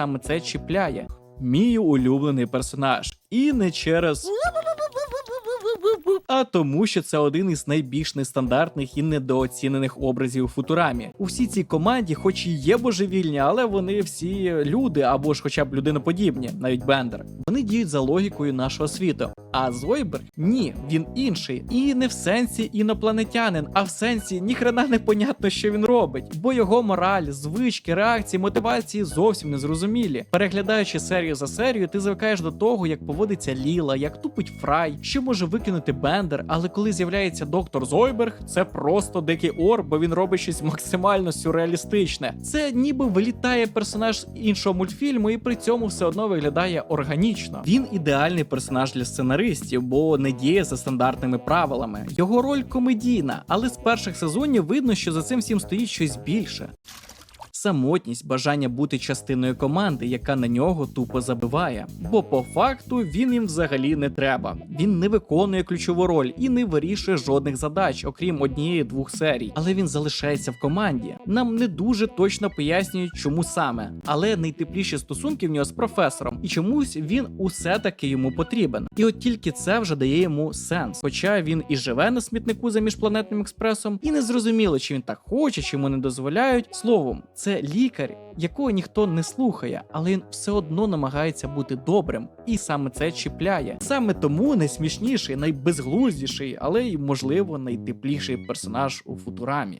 саме це чіпляє. Мій улюблений персонаж. І не через. А тому, що це один із найбільш нестандартних і недооцінених образів у Футурамі. У всій цій команді, хоч і є божевільні, але вони всі люди або ж хоча б людиноподібні, навіть Бендер. Вони діють за логікою нашого світу. А Зойберг ні, він інший. І не в сенсі інопланетянин, а в сенсі ніхрена не понятно, що він робить. Бо його мораль, звички, реакції, мотивації зовсім не зрозумілі. Переглядаючи серію за серією, ти звикаєш до того, як поводиться Ліла, як тупить Фрай, що може викинути Бендер. Але коли з'являється доктор Зойберг, це просто дикий ор, бо він робить щось максимально сюрреалістичне. Це ніби вилітає персонаж з іншого мультфільму, і при цьому все одно виглядає органічно. Він ідеальний персонаж для сценаристів, бо не діє за стандартними правилами. Його роль комедійна, але з перших сезонів видно, що за цим всім стоїть щось більше. Самотність, бажання бути частиною команди, яка на нього тупо забиває. Бо по факту він їм взагалі не треба. Він не виконує ключову роль і не вирішує жодних задач, окрім однієї двох серій. Але він залишається в команді. Нам не дуже точно пояснюють, чому саме, але найтепліші стосунки в нього з професором, і чомусь він усе таки йому потрібен. І от тільки це вже дає йому сенс. Хоча він і живе на смітнику за міжпланетним експресом, і не зрозуміло, чи він так хоче, чи йому не дозволяють. Словом, це лікар, якого ніхто не слухає, але він все одно намагається бути добрим, і саме це чіпляє. Саме тому найсмішніший, найбезглуздіший, але й можливо найтепліший персонаж у футурамі.